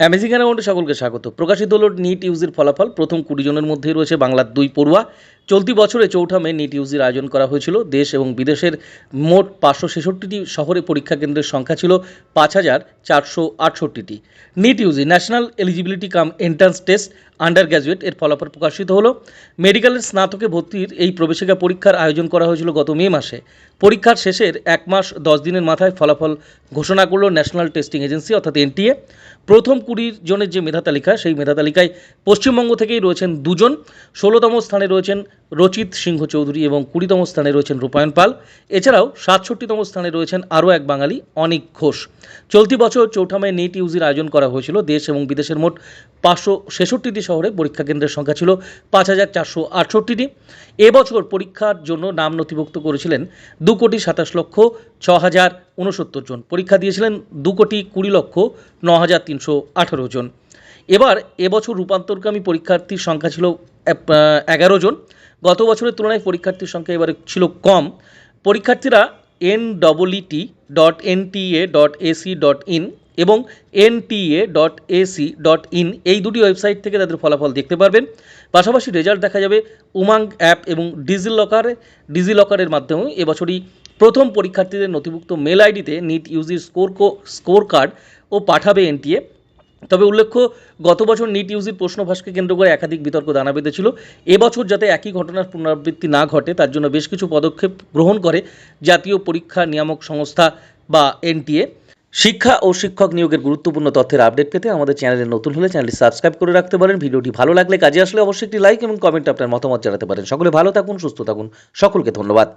Amazing অ্যাকাউন্টে সকলকে স্বাগত। প্রকাশিত হল নিট ইউজের ফলাফল। প্রথম কুড়ি জনের মধ্যেই রয়েছে বাংলার দুই পড়ুয়া। চলতি বছরে চৌঠা মে নিট ইউজির আয়োজন করা হয়েছিল। দেশ এবং বিদেশের মোট পাঁচশো ছেষট্টিটি শহরে পরীক্ষা কেন্দ্রের সংখ্যা ছিল পাঁচ হাজার চারশো আটষট্টিটি। NEET UG national eligibility cum entrance test undergraduate এর ফলাফল প্রকাশিত হলো। মেডিকেলের স্নাতকে ভর্তির এই প্রবেশিকা পরীক্ষার আয়োজন করা হয়েছিল গত মে মাসে। পরীক্ষার শেষের এক মাস দশ দিনের মাথায় ফলাফল ঘোষণা করল ন্যাশনাল টেস্টিং এজেন্সি অর্থাৎ এনটিএ প্রথম কুড়ি জনের যে মেধা তালিকা, সেই মেধা তালিকায় পশ্চিমবঙ্গ থেকেই রয়েছেন দুজন। ষোলোতম স্থানে রয়েছেন রচিত সিংহ চৌধুরী এবং কুড়িতম স্থানে রয়েছেন রূপায়ণ পাল। এছাড়াও সাতষট্টিতম স্থানে রয়েছেন আরও এক বাঙালি, অনিক ঘোষ। চলতি বছর চৌঠা মে নিট ইউজির আয়োজন করা হয়েছিল। দেশ এবং বিদেশের মোট পাঁচশো ছেষট্টিটি শহরে পরীক্ষা কেন্দ্রের সংখ্যা ছিল পাঁচ হাজার চারশো আটষট্টিটি। এবছর পরীক্ষার জন্য নাম নথিভুক্ত করেছিলেন দু কোটি সাতাশ লক্ষ ছ হাজার উনসত্তর জন। পরীক্ষা দিয়েছিলেন দু কোটি কুড়ি লক্ষ ন হাজার তিনশো আঠেরো জন। এবার এবছর রূপান্তরকামী পরীক্ষার্থীর সংখ্যা ছিল এগারো জন। গত বছরের তুলনায় পরীক্ষার্থীর সংখ্যা এবারে ছিল কম। পরীক্ষার্থীরা N double E T dot N NTA dot AC dot in এবং N NTA dot AC dot in এই দুটি ওয়েবসাইট থেকে তাদের ফলাফল দেখতে পারবেন। পাশাপাশি রেজাল্ট দেখা যাবে উমাঙ্গ অ্যাপ এবং ডিজি লকারে ডিজি লকারের মাধ্যমেও। এবছরই প্রথম পরীক্ষার্থীদের নথিভুক্ত মেল আইডিতে নিট ইউজির স্কোর স্কোর কার্ড ও পাঠাবে এনটিএ তবে উল্লেখ্য, গত বছর নিট ইউজির প্রশ্নভাসকে কেন্দ্র করে একাধিক বিতর্ক দানা বেঁধেছিল। এবছর যাতে একই ঘটনার পুনরাবৃত্তি না ঘটে, তার জন্য বেশ কিছু পদক্ষেপ গ্রহণ করে জাতীয় পরীক্ষা নিয়ামক সংস্থা বা এনটিএ। শিক্ষা ও শিক্ষক নিয়োগের গুরুত্বপূর্ণ তথ্যের আপডেট পেতে আমাদের চ্যানেলে নতুন হলে চ্যানেলটি সাবস্ক্রাইব করে রাখতে পারেন। ভিডিওটি ভালো লাগলে কাজে আসলে অবশ্যই একটি লাইক এবং কমেন্ট আপনার মতামত জানাতে পারেন। সকলে ভালো থাকুন, সুস্থ থাকুন। সকলকে ধন্যবাদ।